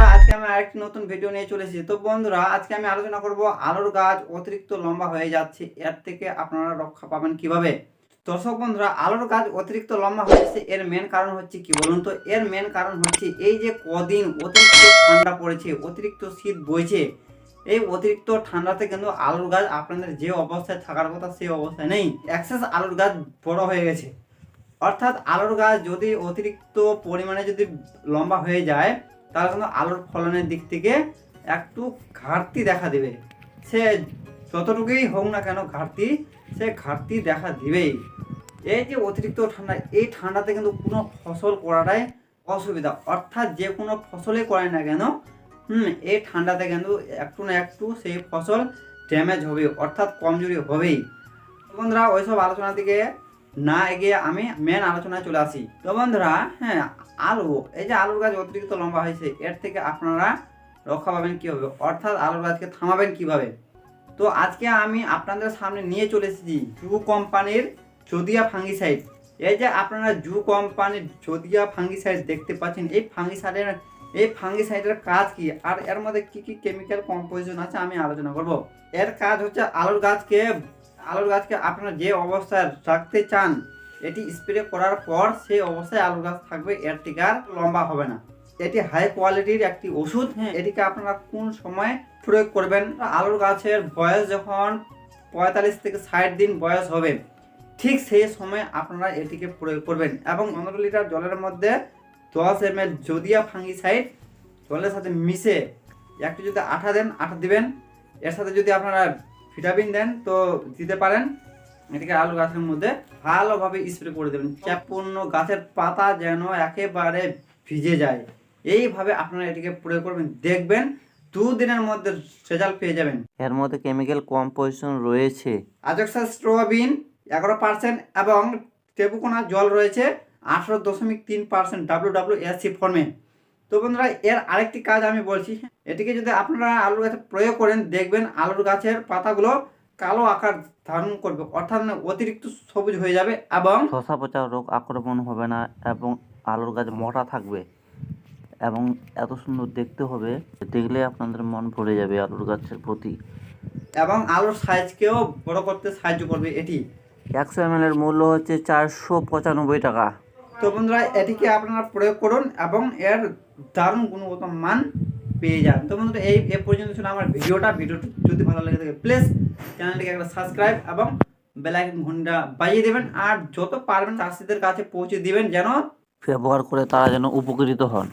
বন্ধুরা, আজকে আমি আরেকটি নতুন ভিডিও নিয়ে চলে এসেছি। তো বন্ধুরা, আজকে আমি আলোচনা করব আলুর গাছ অতিরিক্ত লম্বা হয়ে যাচ্ছে, এর থেকে আপনারা রক্ষা পাবেন কীভাবে? দর্শক বন্ধুরা, আলুর গাছ অতিরিক্ত লম্বা হয়েছে এর মেন কারণ হচ্ছে কি বলুন তো? এর মেন কারণ হচ্ছে এই যে কদিন অতিরিক্ত ঠান্ডা পড়েছে, অতিরিক্ত শীত বইছে, এই অতিরিক্ত ঠান্ডাতে কিন্তু আলুর গাছ আপনাদের যে অবস্থায় থাকার কথা সেই অবস্থায় নেই। অ্যাক্সেস আলুর গাছ বড় হয়ে গেছে। অর্থাৎ আলুর গাছ যদি অতিরিক্ত পরিমাণে যদি লম্বা হয়ে যায় তাহলে কিন্তু আলুর ফলনের দিক থেকে একটু ঘাটতি দেখা দেবে। সে যতটুকুই হোক না কেন ঘাটতি, সে ঘাটতি দেখা দিবেই। এই যে অতিরিক্ত ঠান্ডা, এই ঠান্ডাতে কিন্তু কোনো ফসল করাটাই অসুবিধা। অর্থাৎ যে কোনো ফসলই করে না কেন, হুম, এই ঠান্ডাতে কিন্তু একটু না একটু সেই ফসল ড্যামেজ হবে অর্থাৎ কমজোরি হবেই। বন্ধুরা, ওইসব আলোচনা থেকে না এগিয়ে আমি মেন আলোচনায় চলে আসি। তো বন্ধুরা হ্যাঁ আলু, এই যে আলুর গাছ অতিরিক্ত লম্বা হয়েছে, এর থেকে আপনারা রক্ষা পাবেন কীভাবে? অর্থাৎ আলুর গাছকে থামাবেন কীভাবে? তো আজকে আমি আপনাদের সামনে নিয়ে চলে এসেছি জু কোম্পানির জদিয়া ফাঙ্গিসাইড। এই যে আপনারা জু কোম্পানির জদিয়া ফাঙ্গিসাইড দেখতে পাচ্ছেন, এই ফাঙ্গিসাইডের এই ফাঙ্গিসাইডের কাজ কি? আর এর মধ্যে কি কি কেমিক্যাল কম্পোজিশন আছে আমি আলোচনা করব। এর কাজ হচ্ছে আলুর গাছকে আলুর গাছকে আপনারা যে অবস্থায় রাখতে চান এটি স্প্রে করার পর সেই অবস্থায় আলুর গাছ থাকবে এর থেকে আর লম্বা হবে না। এটি হাই কোয়ালিটির একটি ওষুধ। হ্যাঁ। এটিকে আপনারা কোন সময় প্রয়োগ করবেন? আলুর গাছের বয়স যখন পঁয়তাল্লিশ থেকে ষাট দিন বয়স হবে ঠিক সেই সময় আপনারা এটিকে প্রয়োগ করবেন। এবং পনেরো লিটার জলের মধ্যে দশ এম এল জদিয়া ফাঙ্গিসাইড জলের সাথে মিশে একটু যদি আঠা দেন আঠা দিবেন। এর সাথে যদি আপনারা ভিটামিন দেন তো দিতে পারেন। এটিকে আলু গাছের মধ্যে ভালোভাবে স্প্রে করে দেবেন। চাপপূর্ণ গাছের পাতা যেন একেবারে ভিজে যায়। এইভাবে আপনারা এটিকে প্রয়োগ করবেন। দেখবেন দুদিনের মধ্যে রেজাল্ট পেয়ে যাবেন। এর মধ্যে কেমিক্যাল কম্পোজিশন রয়েছে। আজক্সা স্ট্রোবিন এগারো পার্সেন্ট এবং টেপুকোনা জল রয়েছে আঠারো দশমিক তিন পার্সেন্ট ডাব্লিউ ডাব্লিউ এসি ফর্মে তো বন্ধুরা এর আরেকটি কাজ আমি বলছি। এটিকে যদি আপনারা আলুর গাছে প্রয়োগ করেন দেখবেন আলুর গাছের পাতাগুলো কালো আকার ধারণ করবে। অর্থাৎ অতিরিক্ত সবুজ হয়ে যাবে এবং শশা পচা রোগ আক্রমণ হবে না এবং আলুর গাছ মোটা থাকবে এবং এত সুন্দর দেখতে হবে দেখলে আপনাদের মন ভরে যাবে আলুর গাছের প্রতি। এবং আলুর সাইজকেও বড় করতে সাহায্য করবে এটি। একশো এম এর মূল্য হচ্ছে চারশো পঁচানব্বই টাকা। তো বন্ধুরা, এটিকে আপনারা প্রয়োগ করুন এবং এর দারুণ গুণগত মান পেয়ে যান। তো বন্ধুরা, এই, এ পর্যন্ত ছিল আমার ভিডিওটা। ভিডিওটি যদি ভালো লেগে থাকে প্লিজ চ্যানেলটিকে একটা সাবস্ক্রাইব এবং বেলাইকন ঘণ্টা বাজিয়ে দেবেন। আর যত পারবেন, চাষিদের কাছে পৌঁছে দিবেন যেন ব্যবহার করে তারা যেন উপকৃত হন।